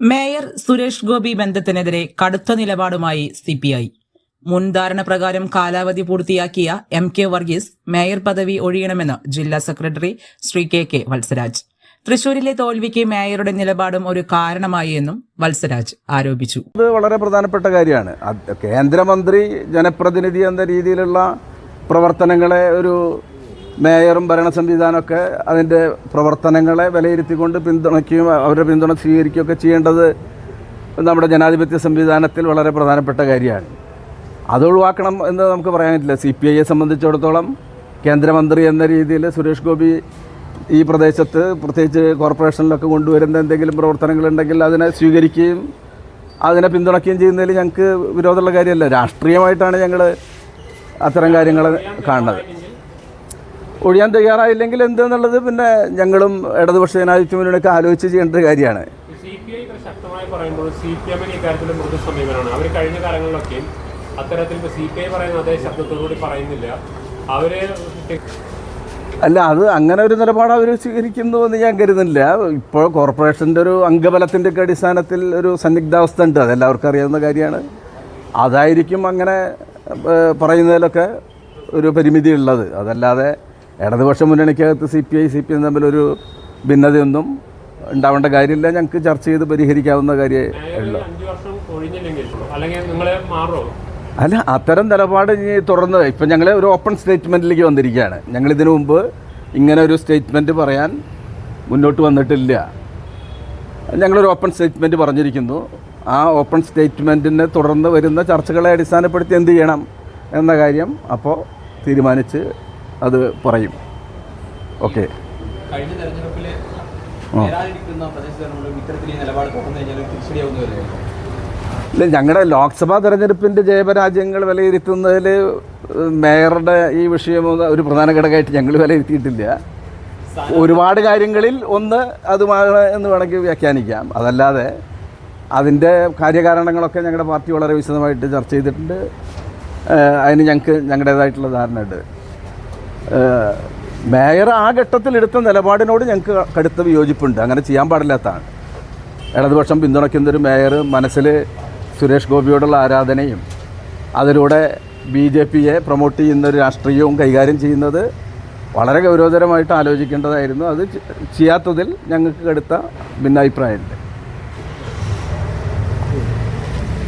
Mayor Suresh Gopi ബന്ധത്തിനെതിരെ കടുത്ത നിലപാടുമായി സി പി ഐ മുൻധാരണ പ്രകാരം കാലാവധി പൂർത്തിയാക്കിയ എം കെ വർഗീസ് മേയർ പദവി ഒഴിയണമെന്ന് ജില്ലാ secretary Shri K K Valsaraj. തൃശൂരിലെ തോൽവിക്ക് മേയറുടെ നിലപാടും ഒരു കാരണമായി എന്നും വത്സരാജ് ആരോപിച്ചു. ഇത് വളരെ പ്രധാനപ്പെട്ട കാര്യമാണ്. കേന്ദ്രമന്ത്രി ജനപ്രതിനിധി എന്ന രീതിയിലുള്ള പ്രവർത്തനങ്ങളെ ഒരു മേയറും ഭരണ സംവിധാനമൊക്കെ അതിന്റെ പ്രവർത്തനങ്ങളെ വിലയിരുത്തിക്കൊണ്ട് പിന്തുണയ്ക്കുകയും അവരുടെ പിന്തുണ സ്വീകരിക്കുകയൊക്കെ ചെയ്യേണ്ടത് നമ്മുടെ ജനാധിപത്യ സംവിധാനത്തിൽ വളരെ പ്രധാനപ്പെട്ട കാര്യമാണ്. അത് ഒഴിവാക്കണം എന്ന് നമുക്ക് പറയാൻ പറ്റില്ല സി പി ഐയെ സംബന്ധിച്ചിടത്തോളം കേന്ദ്രമന്ത്രി എന്ന രീതിയിൽ സുരേഷ് ഗോപി ഈ പ്രദേശത്ത് പ്രത്യേകിച്ച് കോർപ്പറേഷനിലൊക്കെ കൊണ്ടുവരുന്ന എന്തെങ്കിലും പ്രവർത്തനങ്ങളുണ്ടെങ്കിൽ അതിനെ സ്വീകരിക്കുകയും അതിനെ പിന്തുണയ്ക്കുകയും ചെയ്യുന്നതിൽ ഞങ്ങൾക്ക് വിരോധമുള്ള കാര്യമല്ല. രാഷ്ട്രീയമായിട്ടാണ് ഞങ്ങൾ അത്തരം കാര്യങ്ങൾ കാണുന്നത്. ഒഴിയാൻ തയ്യാറായില്ലെങ്കിൽ എന്തെന്നുള്ളത് പിന്നെ ഞങ്ങളും ഇടതുപക്ഷ ജനാധിപത്യ മുന്നണിയൊക്കെ ആലോചിച്ച് ചെയ്യേണ്ട ഒരു കാര്യമാണ്. ശക്തമായി പറയുമ്പോൾ സി പി എമ്മിന് ഇക്കാര്യത്തിൽ മൃദു സമീപനമാണ്. അവർ കഴിഞ്ഞ അത്തരത്തിൽ ഇപ്പോൾ സി പി ഐ പറയുന്ന അതേ ശബ്ദത്തോടുകൂടി പറയുന്നില്ല. അവർ അല്ല അത് അങ്ങനെ ഒരു നിലപാട് അവർ സ്വീകരിക്കുന്നു എന്ന് ഞാൻ കരുതുന്നില്ല. ഇപ്പോൾ കോർപ്പറേഷന്റെ ഒരു അംഗബലത്തിന്റെ ഒക്കെ അടിസ്ഥാനത്തിൽ ഒരു സന്നിഗ്ധാവസ്ഥ ഉണ്ട്. അതെല്ലാവർക്കും അറിയാവുന്ന കാര്യമാണ്. അതായിരിക്കും അങ്ങനെ പറയുന്നതിലൊക്കെ ഒരു പരിമിതി ഉള്ളത് അതല്ലാതെ ഇടതുപക്ഷ മുന്നണിക്കകത്ത് C P I C P M തമ്മിലൊരു ഭിന്നതയൊന്നും ഉണ്ടാവേണ്ട കാര്യമില്ല. ഞങ്ങൾക്ക് ചർച്ച ചെയ്ത് പരിഹരിക്കാവുന്ന കാര്യമേ ഉള്ളൂ. അല്ല അത്തരം നിലപാട് ഇനി തുടർന്ന് ഇപ്പം ഞങ്ങൾ ഒരു ഓപ്പൺ സ്റ്റേറ്റ്മെന്റിലേക്ക് വന്നിരിക്കുകയാണ്. ഞങ്ങൾ ഇതിനു മുമ്പ് ഇങ്ങനെ ഒരു സ്റ്റേറ്റ്മെന്റ് പറയാൻ മുന്നോട്ട് വന്നിട്ടില്ല. ഞങ്ങളൊരു ഓപ്പൺ സ്റ്റേറ്റ്മെന്റ് പറഞ്ഞിരിക്കുന്നു. ആ ഓപ്പൺ സ്റ്റേറ്റ്മെന്റിനെ തുടർന്ന് വരുന്ന ചർച്ചകളെ അടിസ്ഥാനപ്പെടുത്തി എന്ത് ചെയ്യണം എന്ന കാര്യം അപ്പോൾ തീരുമാനിച്ച് അത് പറയും. ഓക്കെ. കഴിഞ്ഞ തെരഞ്ഞെടുപ്പിൽ ഇല്ല ഞങ്ങളുടെ ലോക്സഭാ തെരഞ്ഞെടുപ്പിന്റെ ജയപരാജയങ്ങൾ വിലയിരുത്തുന്നതിൽ മേയറുടെ ഈ വിഷയം ഒരു പ്രധാന ഘടകമായിട്ട് ഞങ്ങൾ വിലയിരുത്തിയിട്ടില്ല. ഒരുപാട് കാര്യങ്ങളിൽ ഒന്ന് അതുമാണ് എന്ന് വേണമെങ്കിൽ വ്യാഖ്യാനിക്കാം. അതല്ലാതെ അതിന്റെ കാര്യകാരണങ്ങളൊക്കെ ഞങ്ങളുടെ പാർട്ടി വളരെ വിശദമായിട്ട് ചർച്ച ചെയ്തിട്ടുണ്ട്. അതിന് ഞങ്ങൾക്ക് ഞങ്ങളുടേതായിട്ടുള്ള ധാരണയുണ്ട്. മേയർ ആ ഘട്ടത്തിൽ എടുത്ത നിലപാടിനോട് ഞങ്ങൾക്ക് കടുത്ത വിയോജിപ്പുണ്ട്. അങ്ങനെ ചെയ്യാൻ പാടില്ലാത്തതാണ്. ഇടതുപക്ഷം പിന്തുണയ്ക്കുന്നൊരു മേയർ മനസ്സിൽ സുരേഷ് ഗോപിയോടുള്ള ആരാധനയും അതിലൂടെ ബി ജെ പിയെ പ്രൊമോട്ട് ചെയ്യുന്നൊരു രാഷ്ട്രീയവും കൈകാര്യം ചെയ്യുന്നത് വളരെ ഗൗരവതരമായിട്ട് ആലോചിക്കേണ്ടതായിരുന്നു. അത് ചെയ്യാത്തതിൽ ഞങ്ങൾക്ക് കടുത്ത ഭിന്നാഭിപ്രായമുണ്ട്